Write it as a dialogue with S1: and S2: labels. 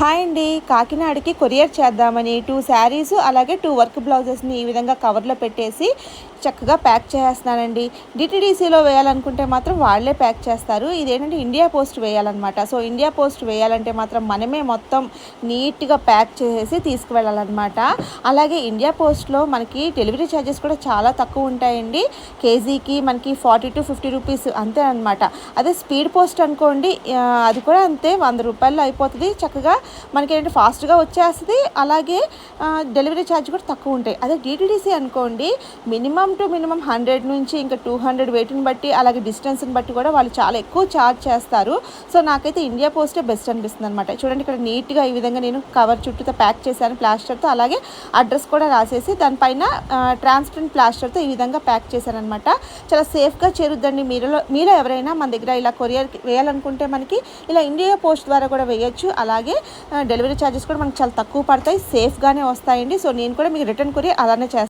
S1: Hi అండి. కాకినాడకి courier చేద్దామని టూ శారీస్ అలాగే టూ వర్క్ బ్లౌజెస్ని ఈ విధంగా కవర్లో పెట్టేసి చక్కగా ప్యాక్ చేసేస్తున్నానండి డిటీడీసీలో వేయాలనుకుంటే మాత్రం వాళ్ళే ప్యాక్ చేస్తారు. ఇదేంటంటే ఇండియా పోస్ట్ వేయాలన్నమాట. సో ఇండియా పోస్ట్ వేయాలంటే మాత్రం మనమే మొత్తం నీట్గా ప్యాక్ చేసేసి తీసుకువెళ్ళాలన్నమాట. అలాగే ఇండియా పోస్ట్లో మనకి డెలివరీ ఛార్జెస్ కూడా చాలా తక్కువ ఉంటాయండి. కేజీకి మనకి ఫార్టీ టు ఫిఫ్టీ రూపీస్ అంతే అనమాట అదే స్పీడ్ పోస్ట్ అనుకోండి అది కూడా అంతే. వంద రూపాయలు అయిపోతుంది. చక్కగా మనకి ఏంటంటే ఫాస్ట్గా వచ్చేస్తుంది. అలాగే డెలివరీ ఛార్జ్ కూడా తక్కువ ఉంటాయి. అదే డిటీడీసీ అనుకోండి మినిమం టు మినిమం హండ్రెడ్ నుంచి ఇంకా టూ హండ్రెడ్ వెయిట్ని బట్టి అలాగే డిస్టెన్స్ని బట్టి కూడా వాళ్ళు చాలా ఎక్కువ ఛార్జ్ చేస్తారు. సో నాకైతే ఇండియా పోస్టే బెస్ట్ అనిపిస్తుంది అనమాట చూడండి ఇక్కడ నీట్గా ఈ విధంగా నేను కవర్ చుట్టూతో ప్యాక్ చేశాను ప్లాస్టర్తో. అలాగే అడ్రస్ కూడా రాసేసి దానిపైన ట్రాన్స్పరెంట్ ప్లాస్టర్తో ఈ విధంగా ప్యాక్ చేశాను అనమాట చాలా సేఫ్గా చేరుద్దండి మీరులో మీలో ఎవరైనా మన దగ్గర ఇలా కొరియర్ వేయాలనుకుంటే మనకి ఇలా ఇండియా పోస్ట్ ద్వారా కూడా వేయచ్చు. అలాగే డెలివరీ ఛార్జెస్ కూడా మనకి చాలా తక్కువ పడతాయి. సేఫ్గానే వస్తాయండి. సో నేను కూడా మీకు రిటర్న్ కొరియర్ అలానే చేస్తాను